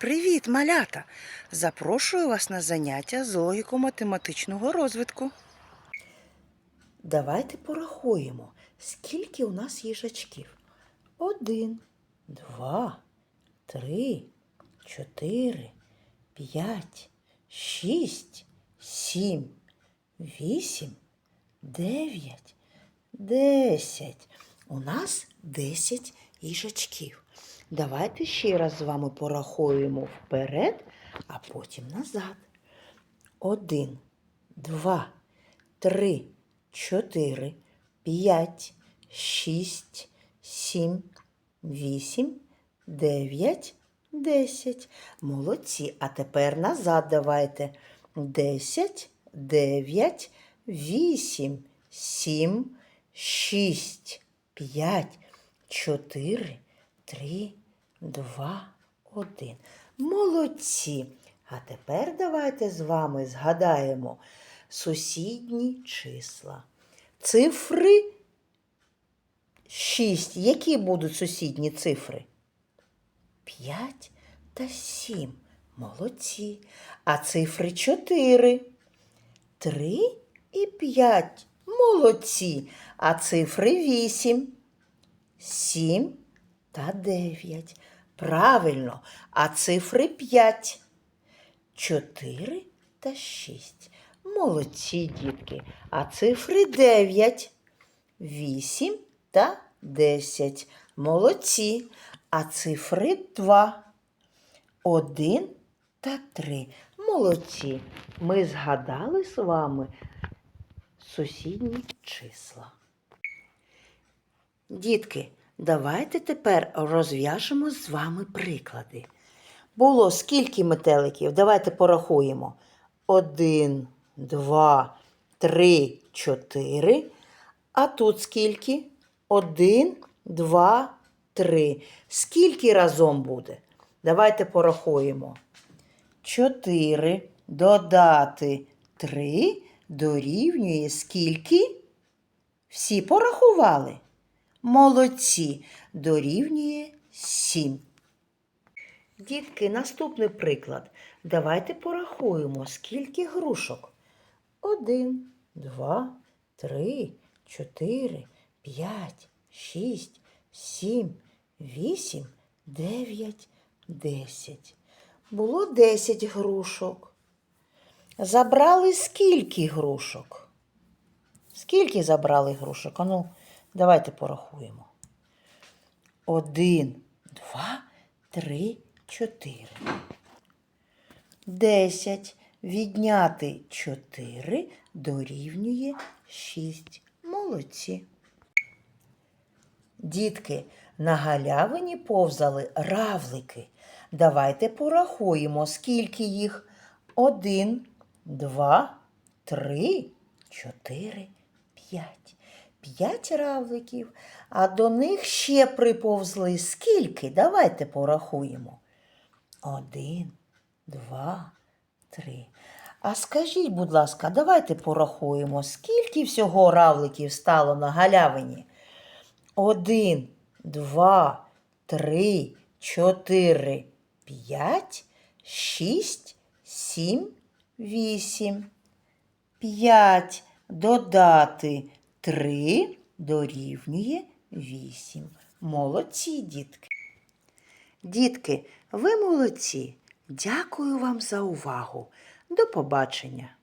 Привіт, малята! Запрошую вас на заняття з логіко-математичного розвитку. Давайте порахуємо, скільки у нас їжачків. Один, два, три, чотири, п'ять, шість, сім, вісім, дев'ять, десять. У нас десять їжачків. Давайте ще раз з вами порахуємо вперед, а потім назад. Один, два, три, чотири, п'ять, шість, сім, вісім, дев'ять, десять. Молодці. А тепер назад давайте. Десять, дев'ять, вісім, сім, шість, п'ять, чотири, три, два, один. Молодці. А тепер давайте з вами згадаємо сусідні числа. Цифри 6. Які будуть сусідні цифри? 5 та 7. Молодці. А цифри 4. 3 і 5. Молодці. А цифри 8. 7 та 9. Правильно. А цифри 5. 4 та 6. Молодці, дітки. А цифри 9. 8 та 10. Молодці. А цифри 2. 1 та 3. Молодці. Ми згадали з вами сусідні числа. Дітки, давайте тепер розв'яжемо з вами приклади. Було скільки метеликів? Давайте порахуємо. Один, два, три, чотири. А тут скільки? Один, два, три. Скільки разом буде? Давайте порахуємо. Чотири додати три дорівнює скільки? Всі порахували? Молодці. Дорівнює сім. Дітки, наступний приклад. Давайте порахуємо, скільки грушок. Один, два, три, чотири, п'ять, шість, сім, вісім, дев'ять, десять. Було десять грушок. Забрали скільки грушок? Скільки забрали грушок? Ану, давайте порахуємо. Один, два, три, чотири. Десять. Відняти чотири дорівнює шість. Молодці. Дітки, на галявині повзали равлики. Давайте порахуємо, скільки їх. Один, два, три, чотири, п'ять. П'ять равликів. А до них ще приповзли скільки? Давайте порахуємо. Один, два, три. А скажіть, будь ласка, давайте порахуємо, скільки всього равликів стало на галявині? Один, два, три, чотири, п'ять, шість, сім, вісім. П'ять додати три дорівнює вісім. Молодці, дітки. Дітки, ви молодці. Дякую вам за увагу. До побачення.